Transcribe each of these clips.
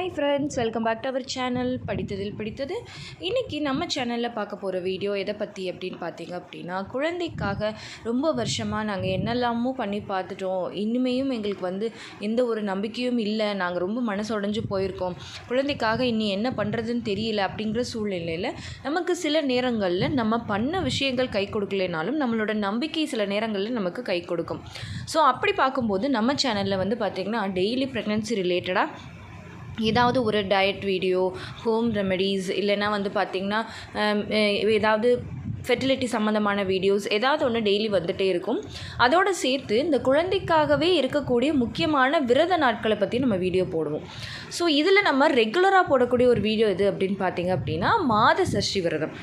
Hi friends welcome back to our channel படித்ததில் பிடித்தது. இன்றைக்கி நம்ம சேனலில் பார்க்க போகிற வீடியோ எதை பற்றி அப்படின்னு பார்த்தீங்க அப்படின்னா குழந்தைக்காக ரொம்ப வருஷமாக நாங்கள் என்னெல்லாமோ பண்ணி பார்த்துட்டோம். இனிமேயும் எங்களுக்கு வந்து எந்த ஒரு நம்பிக்கையும் இல்லை. நாங்கள் ரொம்ப மனசு உடஞ்சு போயிருக்கோம். குழந்தைக்காக இனி என்ன பண்ணுறதுன்னு தெரியல அப்படிங்கிற சூழ்நிலையில் நமக்கு சில நேரங்களில் நம்ம பண்ண விஷயங்கள் கை கொடுக்கலைனாலும் நம்மளோட நம்பிக்கை சில நேரங்களில் நமக்கு கை கொடுக்கும். ஸோ அப்படி பார்க்கும்போது நம்ம சேனலில் வந்து பார்த்திங்கன்னா டெய்லி ப்ரெக்னென்சி ரிலேட்டடாக ஏதாவது ஒரு டயட் வீடியோ ஹோம் ரெமெடிஸ் இல்லைன்னா வந்து பார்த்திங்கன்னா ஏதாவது ஃபெர்டிலிட்டி சம்மந்தமான வீடியோஸ் ஏதாவது ஒன்று டெய்லி வந்துகிட்டே இருக்கும். அதோடு சேர்த்து இந்த குழந்தைக்காகவே இருக்கக்கூடிய முக்கியமான விரத நாட்களை பற்றி நம்ம வீடியோ போடுவோம். ஸோ இதில் நம்ம ரெகுலராக போடக்கூடிய ஒரு வீடியோ எது அப்படின்னு பார்த்தீங்க அப்படின்னா மாத சஷ்டி விரதம்.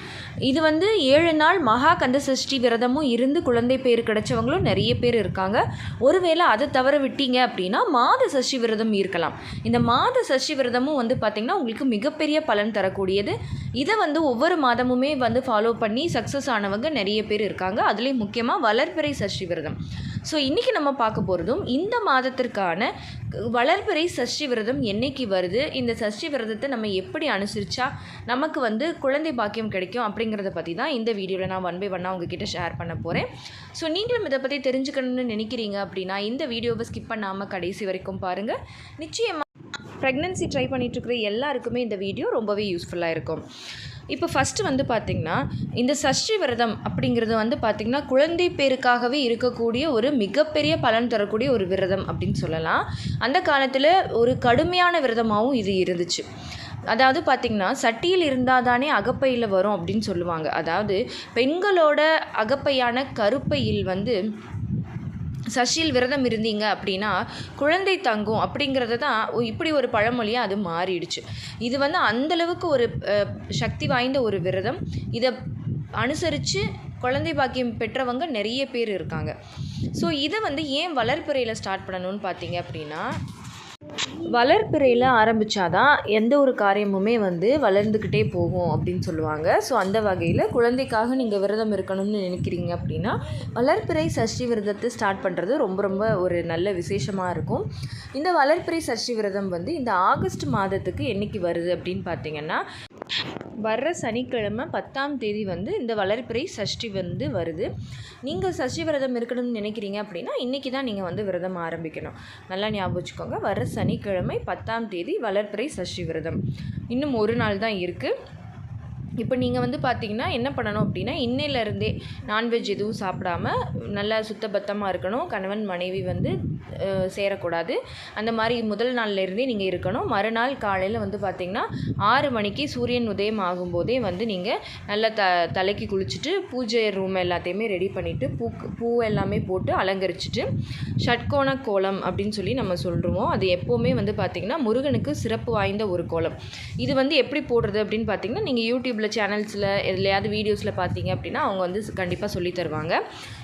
இது வந்து ஏழு நாள் மகா கந்த சஷ்டி விரதமும் இருந்து குழந்தை பேர் கிடைச்சவங்களும் நிறைய பேர் இருக்காங்க. ஒருவேளை அதை தவிர விட்டீங்க அப்படின்னா மாத சஷ்டி விரதம் இருக்கலாம். இந்த மாத சஷ்டி விரதமும் வந்து பார்த்திங்கன்னா உங்களுக்கு மிகப்பெரிய பலன் தரக்கூடியது. இதை வந்து ஒவ்வொரு மாதமுமே வந்து ஃபாலோ பண்ணி சக்ஸஸ் ஆனவங்க நிறைய பேர் இருக்காங்க. அதுலேயும் முக்கியமாக வளர்பிறை சஷ்டி விரதம் ஸோ இன்றைக்கி நம்ம பார்க்க போகிறதும் இந்த மாதத்திற்கான வளர்பிறை சஷ்டி விரதம் என்னைக்கு வருது? இந்த சஷ்டி விரதத்தை நம்ம எப்படி அனுசரித்தா நமக்கு வந்து குழந்தை பாக்கியம் கிடைக்கும் அப்படிங்கிறத பற்றி தான் இந்த வீடியோவில் நான் ஒன் பை ஒன்னாக உங்ககிட்ட ஷேர் பண்ண போகிறேன் ஸோ நீங்களும் இதை பற்றி தெரிஞ்சுக்கணும்னு நினைக்கிறீங்க அப்படின்னா இந்த வீடியோவை ஸ்கிப் பண்ணாமல் கடைசி வரைக்கும் பாருங்கள் நிச்சயமாக ப்ரெக்னென்சி ட்ரை பண்ணிகிட்ருக்கிற எல்லாருக்குமே இந்த வீடியோ ரொம்பவே யூஸ்ஃபுல்லாக இருக்கும். இப்போ ஃபஸ்ட்டு வந்து பார்த்திங்கன்னா இந்த சஷ்டி விரதம் அப்படிங்கிறது வந்து பார்த்திங்கன்னா குழந்தை பேருக்காகவே இருக்கக்கூடிய ஒரு மிகப்பெரிய பலன் தரக்கூடிய ஒரு விரதம் அப்படின்னு சொல்லலாம். அந்த காலத்தில் ஒரு கடுமையான விரதமாகவும் இது இருந்துச்சு. அதாவது பார்த்திங்கன்னா சட்டியில் இருந்தால் தானே அகப்பையில் வரும் அப்படின்னு சொல்லுவாங்க. அதாவது பெண்களோட அகப்பையான கருப்பையில் வந்து சஷ்டியில் விரதம் இருந்தீங்க அப்படின்னா குழந்தை தங்கும் அப்படிங்கிறது தான் இப்படி ஒரு பழமொழியாக அது மாறிடுச்சு. இது வந்து அந்தளவுக்கு ஒரு சக்தி வாய்ந்த ஒரு விரதம். இதை அனுசரித்து குழந்தை பாக்கியம் பெற்றவங்க நிறைய பேர் இருக்காங்க. ஸோ இதை வந்து ஏன் வளர்ப்புறையில் ஸ்டார்ட் பண்ணணும்னு பார்த்தீங்க அப்படின்னா வளர்ப்பிறையில் ஆரம்பித்தாதான் எந்த ஒரு காரியமுமே வந்து வளர்ந்துக்கிட்டே போகும் அப்படின்னு சொல்லுவாங்க. ஸோ அந்த வகையில் குழந்தைக்காக நீங்கள் விரதம் இருக்கணும்னு நினைக்கிறீங்க அப்படின்னா வளர்ப்பிறை சஷ்டி விரதத்தை ஸ்டார்ட் பண்ணுறது ரொம்ப ரொம்ப ஒரு நல்ல விசேஷமாக இருக்கும். இந்த வளர்ப்பிறை சஷ்டி விரதம் வந்து இந்த ஆகஸ்ட் மாதத்துக்கு என்னைக்கு வருது அப்படின்னு பார்த்தீங்கன்னா வர்ற சனிக்கிழமை பத்தாம் தேதி வந்து இந்த வளர்ப்பிறை சஷ்டி வந்து வருது. நீங்கள் சஷ்டி விரதம் இருக்கணும்னு நினைக்கிறீங்க அப்படின்னா இன்றைக்கி தான் நீங்கள் வந்து விரதம் ஆரம்பிக்கணும். நல்லா ஞாபகம் வச்சுக்கோங்க. வர்ற சனிக்கிழமை பத்தாம் தேதி வளர்ப்பிறை சஷ்டி விரதம். இன்னும் ஒரு நாள் தான் இருக்குது இப்போ நீங்கள் வந்து பார்த்தீங்கன்னா என்ன பண்ணணும் அப்படின்னா இன்னையிலேருந்தே நான்வெஜ் எதுவும் சாப்பிடாம நல்லா சுத்தபத்தமாக இருக்கணும். கணவன் மனைவி வந்து சேரக்கூடாது. அந்த மாதிரி முதல் நாள்லேருந்தே நீங்கள் இருக்கணும். மறுநாள் காலையில் வந்து பார்த்திங்கன்னா ஆறு மணிக்கு சூரியன் உதயம் ஆகும்போதே வந்து நீங்கள் நல்லா த தலைக்கு குளிச்சுட்டு பூஜை ரூம் எல்லாத்தையுமே ரெடி பண்ணிவிட்டு பூ பூ எல்லாமே போட்டு அலங்கரிச்சிட்டு ஷட்கோண கோலம் அப்படின்னு சொல்லி நம்ம சொல்கிறோம் அது எப்போவுமே வந்து பார்த்திங்கன்னா முருகனுக்கு சிறப்பு வாய்ந்த ஒரு கோலம். இது வந்து எப்படி போடுறது அப்படின்னு பார்த்தீங்கன்னா நீங்கள் யூடியூப் யூடியூப்பில் சேனல்ஸில் எதுலையாவது வீடியோஸில் பார்த்தீங்க அப்படின்னா அவங்க வந்து கண்டிப்பாக சொல்லி தருவாங்க.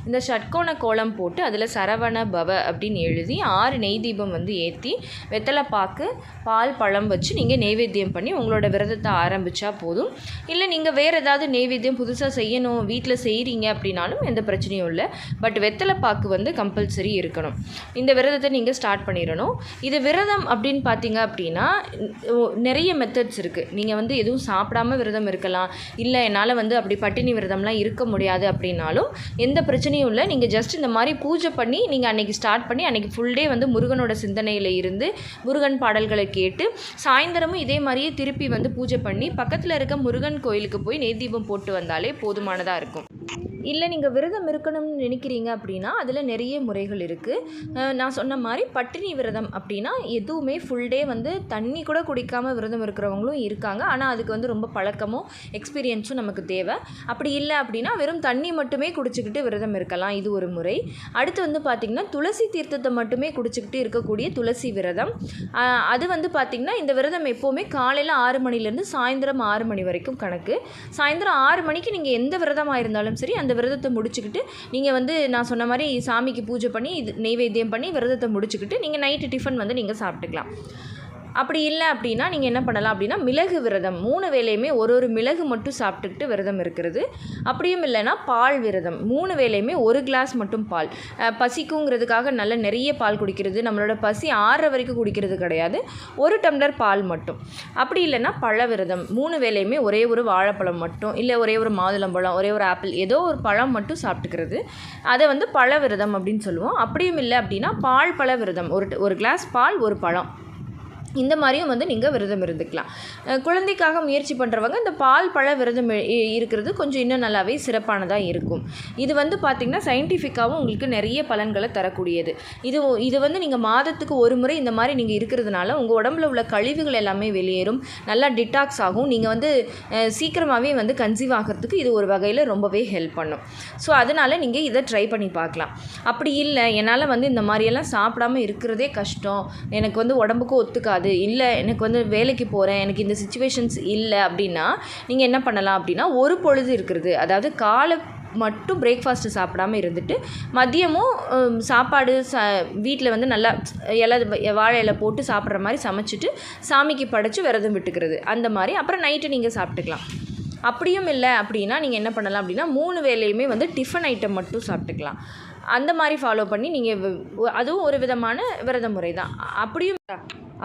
இந்த ஷட்கோண கோலம் போட்டு அதில் சரவண பவ அப்படின்னு எழுதி ஆறு நெய் தீபம் வந்து ஏற்றி வெத்தலை பாக்கு பால் பழம் வச்சு நீங்கள் நெய்வேத்தியம் பண்ணி உங்களோட விரதத்தை ஆரம்பித்தா போதும். இல்லை நீங்கள் வேறு ஏதாவது நெய்வேத்தியம் புதுசாக செய்யணும் வீட்டில் செய்கிறீங்க அப்படின்னாலும் எந்த பிரச்சனையும் இல்லை. பட் வெத்தலை பாக்கு வந்து கம்பல்சரி இருக்கணும். இந்த விரதத்தை நீங்கள் ஸ்டார்ட் பண்ணிடணும். இது விரதம் அப்படின்னு பார்த்தீங்க அப்படின்னா நிறைய மெத்தட்ஸ் இருக்குது நீங்கள் வந்து எதுவும் சாப்பிடாம விரதம் இருக்கலாம் இல்லை என்னால் வந்து அப்படி பட்டினி விரதம்லாம் இருக்க முடியாது அப்படின்னாலும் எந்த பிரச்சனையும் இல்லை. நீங்கள் ஜஸ்ட் இந்த மாதிரி பூஜை பண்ணி நீங்கள் அன்னைக்கு ஸ்டார்ட் பண்ணி அன்றைக்கி ஃபுல் டே வந்து முருகனோட சிந்தனையில் இருந்து முருகன் பாடல்களை கேட்டு சாயந்தரமும் இதே மாதிரியே திருப்பி வந்து பூஜை பண்ணி பக்கத்தில் இருக்க முருகன் கோயிலுக்கு போய் நெய் தீபம் போட்டு வந்தாலே போதுமானதாக இருக்கும். இல்லை நீங்கள் விரதம் இருக்கணும்னு நினைக்கிறீங்க அப்படின்னா அதில் நிறைய முறைகள் இருக்குது நான் சொன்ன மாதிரி பட்டினி விரதம் அப்படின்னா எதுவுமே ஃபுல் டே வந்து தண்ணி கூட குடிக்காமல் விரதம் இருக்கிறவங்களும் இருக்காங்க. ஆனால் அதுக்கு வந்து ரொம்ப பழக்கமும் எக்ஸ்பீரியன்ஸும் நமக்கு தேவை. அப்படி இல்லை அப்படின்னா வெறும் தண்ணி மட்டுமே குடிச்சிக்கிட்டு விரதம் இருக்கலாம். இது ஒரு முறை. அடுத்து வந்து பார்த்திங்கன்னா துளசி தீர்த்தத்தை மட்டுமே குடிச்சிக்கிட்டு இருக்கக்கூடிய துளசி விரதம். அது வந்து பார்த்திங்கன்னா இந்த விரதம் எப்போவுமே காலையில் ஆறு மணிலேருந்து சாயந்தரம் ஆறு மணி வரைக்கும் கணக்கு. சாயந்தரம் ஆறு மணிக்கு நீங்கள் எந்த விரதமாக இருந்தாலும் சரி அந்த விரதத்தை முடிச்சுக்கிட்டு நீங்கள் வந்து நான் சொன்ன மாதிரி சாமிக்கு பூஜை பண்ணி இது நெய்வேத்தியம் பண்ணி விரதத்தை முடிச்சுக்கிட்டு நீங்கள் நைட்டு டிஃபன் வந்து நீங்கள் சாப்பிட்டுக்கலாம். அப்படி இல்லை அப்படின்னா நீங்கள் என்ன பண்ணலாம் அப்படின்னா மிளகு விரதம். மூணு வேலையுமே ஒரு ஒரு மிளகு மட்டும் சாப்பிட்டுக்கிட்டு விரதம் இருக்கிறது. அப்படியும் இல்லைன்னா பால் விரதம். மூணு வேலையுமே ஒரு கிளாஸ் மட்டும் பால். பசிக்குங்கிறதுக்காக நல்ல நிறைய பால் குடிக்கிறது. நம்மளோட பசி ஆறுற வரைக்கும் குடிக்கிறது கிடையாது. ஒரு டம்ளர் பால் மட்டும். அப்படி இல்லைன்னா பழ விரதம். மூணு வேலையுமே ஒரே ஒரு வாழைப்பழம் மட்டும் இல்லை ஒரே ஒரு மாதுளம்பழம் ஒரே ஒரு ஆப்பிள் ஏதோ ஒரு பழம் மட்டும் சாப்பிட்டுக்கிறது. அதை வந்து பழ விரதம் அப்படின்னு சொல்லுவோம். அப்படியும் இல்லை அப்படின்னா பால் பழ விரதம். ஒரு ஒரு கிளாஸ் பால் ஒரு பழம். இந்த மாதிரியும் வந்து நீங்கள் விரதம் இருந்துக்கலாம். குழந்தைக்காக முயற்சி பண்ணுறவங்க இந்த பால் பழ விரதம் இருக்கிறது கொஞ்சம் இன்னும் நல்லாவே சிறப்பானதாக இருக்கும். இது வந்து பார்த்திங்கன்னா சயின்டிஃபிக்காகவும் உங்களுக்கு நிறைய பலன்களை தரக்கூடியது. இது இது வந்து நீங்கள் மாதத்துக்கு ஒரு முறை இந்த மாதிரி நீங்கள் இருக்கிறதுனால உங்கள் உடம்புல உள்ள கழிவுகள் எல்லாமே வெளியேறும். நல்லா டிடாக்ஸ் ஆகும். நீங்கள் வந்து சீக்கிரமாகவே வந்து கன்சீவ் ஆகிறதுக்கு இது ஒரு வகையில் ரொம்பவே ஹெல்ப் பண்ணும். ஸோ அதனால் நீங்கள் இதை ட்ரை பண்ணி பார்க்கலாம். அப்படி இல்லை. என்னால் வந்து இந்த மாதிரியெல்லாம் சாப்பிடாம இருக்கிறதே கஷ்டம். எனக்கு வந்து உடம்புக்கு ஒத்துக்காது. இல்லை எனக்கு வந்து வேலைக்கு போகிறேன் எனக்கு இந்த சுச்சுவேஷன்ஸ் இல்லை அப்படின்னா நீங்கள் என்ன பண்ணலாம் அப்படின்னா ஒரு பொழுது இருக்கிறது. அதாவது காலை மட்டும் பிரேக்ஃபாஸ்ட்டு சாப்பிடாம இருந்துட்டு மதியமும் சாப்பாடு ச வீட்டில் வந்து நல்லா இலை வாழை இலை போட்டு சாப்பிட்ற மாதிரி சமைச்சிட்டு சாமிக்கு படைச்சி விரதம் விட்டுக்கிறது. அந்த மாதிரி அப்புறம் நைட்டு நீங்கள் சாப்பிட்டுக்கலாம். அப்படியும் இல்லை அப்படின்னா நீங்கள் என்ன பண்ணலாம் அப்படின்னா மூணு வேலையுமே வந்து டிஃபன் ஐட்டம் மட்டும் சாப்பிட்டுக்கலாம். அந்த மாதிரி ஃபாலோ பண்ணி நீங்கள் அதுவும் ஒரு விதமான விரத முறை தான். அப்படியும்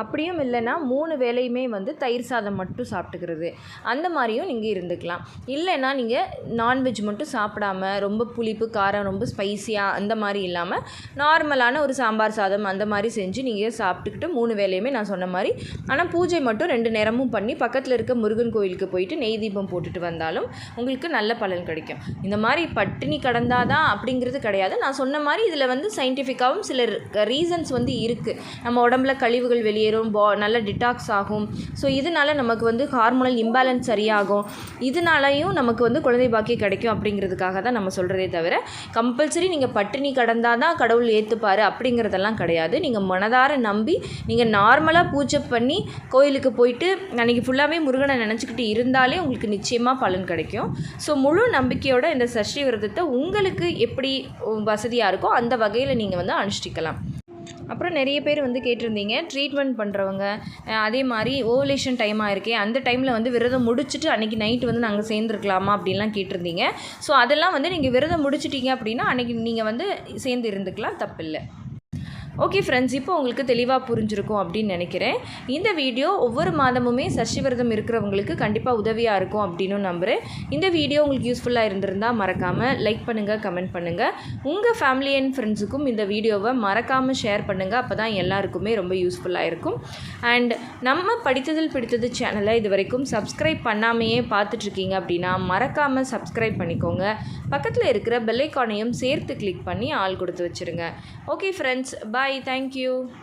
அப்படியும் இல்லைன்னா மூணு வேலையுமே வந்து தயிர் சாதம் மட்டும் சாப்பிட்டுக்கிறது. அந்த மாதிரியும் நீங்கள் இருந்துக்கலாம். இல்லைன்னா நீங்கள் நான்வெஜ் மட்டும் சாப்பிடாம ரொம்ப புளிப்பு காரம் ரொம்ப ஸ்பைசியாக அந்த மாதிரி இல்லாமல் நார்மலான ஒரு சாம்பார் சாதம் அந்த மாதிரி செஞ்சு நீங்கள் சாப்பிட்டுக்கிட்டு மூணு வேலையுமே நான் சொன்ன மாதிரி. ஆனால் பூஜை மட்டும் ரெண்டு நேரமும் பண்ணி பக்கத்தில் இருக்க முருகன் கோயிலுக்கு போயிட்டு நெய் தீபம் போட்டுட்டு வந்தாலும் உங்களுக்கு நல்ல பலன் கிடைக்கும். இந்த மாதிரி பட்டினி கடந்தாதான் அப்படிங்கிறது கிடையாது. நான் சொன்ன மாதிரி இதில் வந்து சயின்டிஃபிக்காகவும் சில ரீசன்ஸ் வந்து இருக்குது நம்ம உடம்புல கழிவுகள் வெளியேறும் பா நல்ல டிடாக்ஸ் ஆகும். ஸோ இதனால நமக்கு வந்து ஹார்மோனல் இம்பேலன்ஸ் சரியாகும். இதனாலையும் நமக்கு வந்து குழந்தை பாக்கியம் கிடைக்கும் அப்படிங்கிறதுக்காக தான் நம்ம சொல்கிறதே தவிர கம்பல்சரி நீங்கள் பட்டினி கடந்தால் தான் கடவுள் ஏற்றுப்பார் அப்படிங்கிறதெல்லாம் கிடையாது. நீங்கள் மனதார நம்பி நீங்கள் நார்மலாக பூஜை பண்ணி கோயிலுக்கு போயிட்டு அன்றைக்கி ஃபுல்லாகவே முருகனை நினச்சிக்கிட்டு இருந்தாலே உங்களுக்கு நிச்சயமாக பலன் கிடைக்கும். ஸோ முழு நம்பிக்கையோட இந்த சஷ்டி விரதத்தை உங்களுக்கு எப்படி வசதியாக இருக்கோ அந்த வகையில் நீங்கள் வந்து அனுஷ்டிக்கலாம். அப்புறம் நிறைய பேர் வந்து கேட்டிருந்தீங்க ட்ரீட்மெண்ட் பண்ணுறவங்க அதே மாதிரி ஓவலேஷன் டைம் ஆயிருக்கே அந்த டைமில் வந்து விரதம் முடிச்சுட்டு அன்றைக்கி நைட்டு வந்து நாங்கள் சேர்ந்துருக்கலாமா அப்படின்லாம் கேட்டிருந்தீங்க. ஸோ அதெல்லாம் வந்து நீங்கள் விரதம் முடிச்சிட்டிங்க அப்படின்னா அன்றைக்கி நீங்கள் வந்து சேர்ந்து இருந்துக்கலாம் தப்பில்லை. ஓகே ஃப்ரெண்ட்ஸ் இப்போ உங்களுக்கு தெளிவாக புரிஞ்சிருக்கும் அப்படின்னு நினைக்கிறேன். இந்த வீடியோ ஒவ்வொரு மாதமுமே சஷ்டி விரதம் இருக்கிறவங்களுக்கு கண்டிப்பாக உதவியாக இருக்கும் அப்படின்னு நம்புகிறேன் இந்த வீடியோ உங்களுக்கு யூஸ்ஃபுல்லாக இருந்திருந்தால் மறக்காமல் லைக் பண்ணுங்கள் கமெண்ட் பண்ணுங்கள் உங்கள் ஃபேமிலி அண்ட் ஃப்ரெண்ட்ஸுக்கும் இந்த வீடியோவை மறக்காமல் ஷேர் பண்ணுங்கள் அப்போ தான் எல்லாருக்குமே ரொம்ப யூஸ்ஃபுல்லாக இருக்கும். அண்ட் நம்ம படித்ததில் பிடித்தது சேனலை இது வரைக்கும் சப்ஸ்கிரைப் பண்ணாமையே பார்த்துட்ருக்கீங்க அப்படின்னா மறக்காமல் சப்ஸ்கிரைப் பண்ணிக்கோங்க. பக்கத்தில் இருக்கிற பெல்லைக்கானையும் சேர்த்து கிளிக் பண்ணி ஆள் கொடுத்து வச்சுருங்க. Okay friends bye Bye. Thank you.